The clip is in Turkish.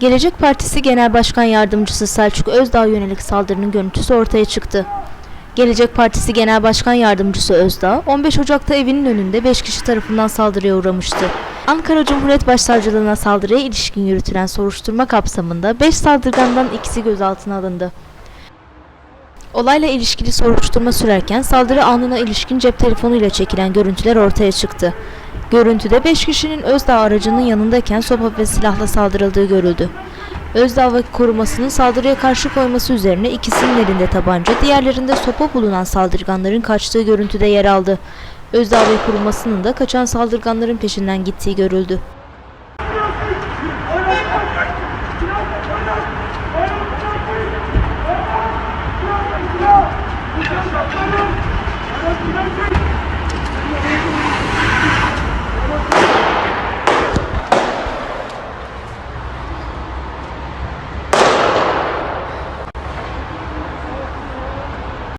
Gelecek Partisi Genel Başkan Yardımcısı Selçuk Özdağ yönelik saldırının görüntüsü ortaya çıktı. Gelecek Partisi Genel Başkan Yardımcısı Özdağ, 15 Ocak'ta evinin önünde 5 kişi tarafından saldırıya uğramıştı. Ankara Cumhuriyet Başsavcılığına saldırıya ilişkin yürütülen soruşturma kapsamında 5 saldırgandan ikisi gözaltına alındı. Olayla ilişkili soruşturma sürerken saldırı anına ilişkin cep telefonuyla çekilen görüntüler ortaya çıktı. Görüntüde 5 kişinin Özdağ aracının yanındayken sopa ve silahla saldırıldığı görüldü. Özdağ ve korumasının saldırıya karşı koyması üzerine ikisinin elinde tabanca, diğerlerinde sopa bulunan saldırganların kaçtığı görüntüde yer aldı. Özdağ ve korumasının da kaçan saldırganların peşinden gittiği görüldü.